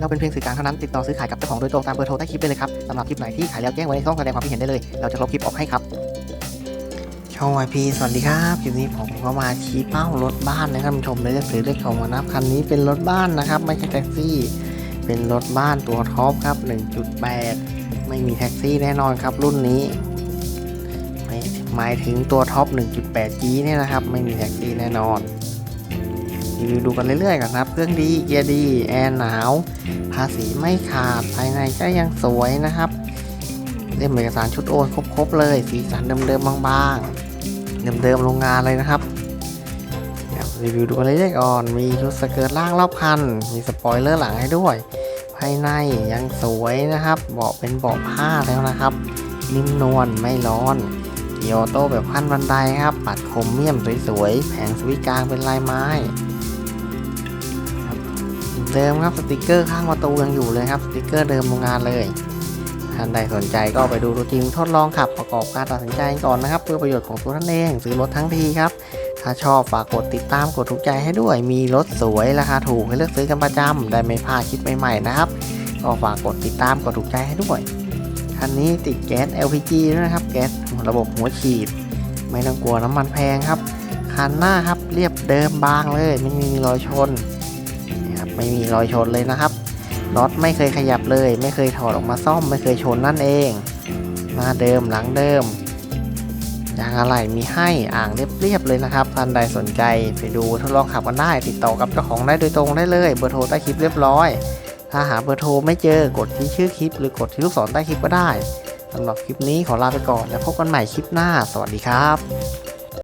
เราเป็นเพียงสื่อกลางเท่านั้นติดต่อซื้อขายกับเจ้าของโดยตรงตามเบอร์โทรใต้คลิปได้เลยครับสำหรับคลิปไหนที่ขายแล้วแจ้งไว้ในช่องแสดงความคิดเห็นได้เลย เราจะลบคลิปออกให้ครับช่องวพีสวัสดีครับคลิปนี้ผมก็มาชี้เป้ารถบ้านนะครับผู้ชมเลยจะซื้อเลขของมานับคันนี้เป็นรถบ้านนะครับไม่ใช่แท็กซี่ เป็นรถบ้านตัวท็อปครับ 1.8 ไม่มีแท็กซี่แน่นอนครับรุ่นนี้หมายถึงตัวท็อป 1.8G เนี่ยนะครับ ไม่มีแท็กซี่แน่นอน รีวิวดูกันเรื่อยๆก่อนครับ เครื่องดีเกียร์ดี แอร์หนาว ภาษีไม่ขาด ภายในก็ยังสวยนะครับเล่มเอกสารชุดโอนครบๆเลย สีสันเดิมๆบางๆ เดิมๆโรงงานเลยนะครับ รีวิวดูกันเรื่อยๆก่อน มีชุดสเกิร์ตล่างรอบคัน มีสปอยเลอร์หลังให้ด้วย ภายในยังสวยนะครับ เบาะเป็นเบาะผ้าแล้วนะครับ นิ่มนวลไม่ร้อนเกียร์ออโต้แบบขั้นบันไดครับ ปัดคมเมี่ยมสวยๆ แผงสวิตช์กลางเป็นลายไม้ เดิมครับสติกเกอร์ข้างประตูยังอยู่เลยครับสติกเกอร์เดิมโรงงานเลยท่านใดสนใจก็ไปดูตัวจริงทดลองขับประกอบการตัดสินใจก่อนนะครับ เพื่อประโยชน์ของตัวท่านเองซื้อรถทั้งทีครับ ถ้าชอบฝากกดติดตามกดถูกใจให้ด้วย มีรถสวยราคาถูกให้เลือกซื้อกันประจำได้ไม่พลาดคลิปใหม่ๆนะครับก็ฝากกดติดตามกดถูกใจให้ด้วยคันนี้ติดแก๊ส LPG ด้วยนะครับ แก๊สระบบหัวฉีด ไม่ต้องกลัวน้ำมันแพงครับ คันหน้าครับเรียบเดิมบางเลย ไม่มีรอยชน ไม่มีรอยชนเลยนะครับน็อตไม่เคยขยับเลย ไม่เคยถอดออกมาซ่อมไม่เคยชนนั่นเอง หน้าเดิมหลังเดิมยางอะไหล่มีให้อ่างเรียบๆเลยนะครับท่านใดสนใจไปดูทดลองขับกันได้ ติดต่อกับเจ้าของได้โดยตรงได้เลยเบอร์โทรใต้คลิปเรียบร้อย ถ้าหาเบอร์โทรไม่เจอกดที่ชื่อคลิป หรือกดที่ลูกศรใต้คลิปก็ได้สำหรับคลิปนี้ขอลาไปก่อนแล้วพบกันใหม่คลิปหน้า สวัสดีครับ